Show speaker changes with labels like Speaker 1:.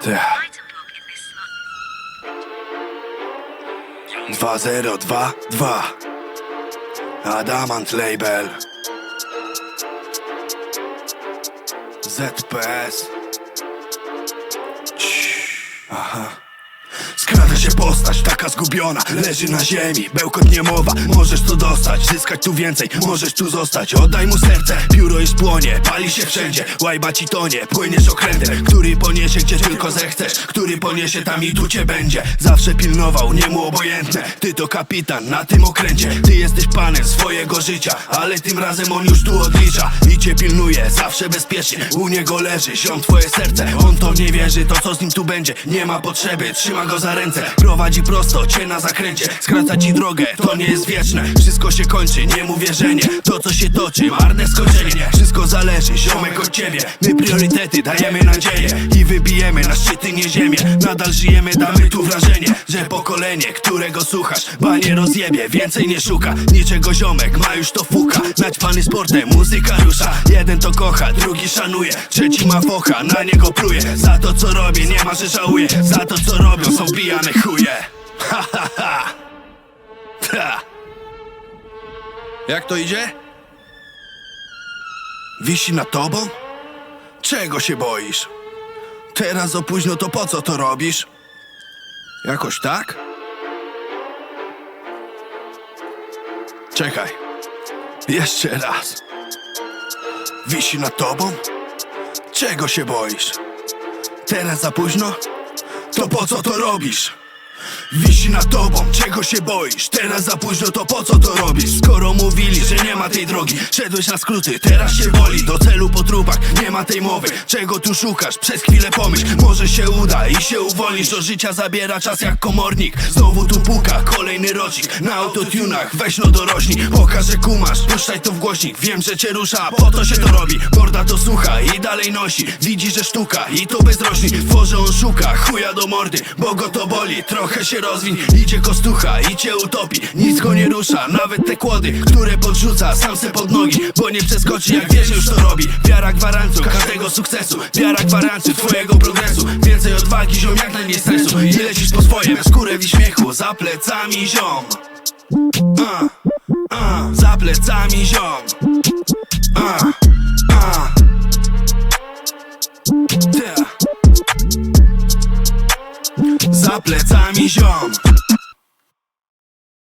Speaker 1: Ty. 2022 Adamant Label. ZPS Cii, Aha Się postać, taka zgubiona Leży na ziemi, bełkot nie mowa Możesz to dostać, zyskać tu więcej Możesz tu zostać, oddaj mu serce Pióro już płonie, pali się wszędzie Łajba ci tonie, płyniesz okrętem Który poniesie gdzie tylko zechcesz Który poniesie tam i tu cię będzie Zawsze pilnował, nie mu obojętne Ty to kapitan na tym okręcie Ty jesteś panem swojego życia Ale tym razem on już tu odlicza I cię pilnuje, zawsze bezpiecznie U niego leży, ziom twoje serce On to nie wierzy, to co z nim tu będzie Nie ma potrzeby, trzyma go za ręce Prowadzi prosto, cię na zakręcie. Skraca ci drogę, to nie jest wieczne. Wszystko się kończy, nie mu wierzenie To co się toczy, marne skoczenie Wszystko zależy, ziomek od ciebie. My priorytety dajemy nadzieję I wybijemy na szczyty nie ziemię. Nadal żyjemy, damy tu wrażenie Że pokolenie, którego słuchasz Ba nie rozjebie, więcej nie szuka. Niczego ziomek, ma już to fuka. Naćpany sportem, muzyka rusza. Jeden to kocha, drugi szanuje. Trzeci ma focha, na niego pluje. Za to co robię, nie ma, że żałuje. Za to co robią, są pijane chuje Ha ha ha Ha. Jak to idzie? Wisi nad tobą? Czego się boisz? Teraz o późno to po co to robisz? Jakoś tak? Czekaj. Jeszcze raz. Wisi nad tobą? Czego się boisz? Teraz za późno? To po co to robisz? Wisi nad tobą, czego się boisz? Teraz za późno, to po co to robisz? Skoro mówili, że nie ma tej drogi Szedłeś na skróty, teraz się boli Do celu po trupach, nie ma tej mowy. Czego tu szukasz? Przez chwilę pomyśl Może się uda i się uwolnisz. Do życia zabiera czas jak komornik. Znowu tu puka, kolejny rocznik. Na autotunach, weź no dorośnij. Pokaż, że kumasz, puszczaj to w głośnik. Wiem, że cię rusza, po to się to robi. Morda to słucha i dalej nosi. Widzi, że sztuka i to bezrośni Tworzy on szuka, chuja do mordy Bo go to boli, trochę się rozwiń. Idzie kostucha i cię utopi. Nic go nie rusza, nawet te kłody Które podrzuca, sam se pod nogi Bo nie przeskoczy jak wiesz, już to robi. Wiara gwarantu każdego sukcesu. Wiara gwarantu twojego progresu. Więcej odwagi, ziom, jak najmniej stresu. I lecisz po swoje, skórę w śmiechu. Za plecami ziom. A, a, Za plecami ziom Za plecami ziom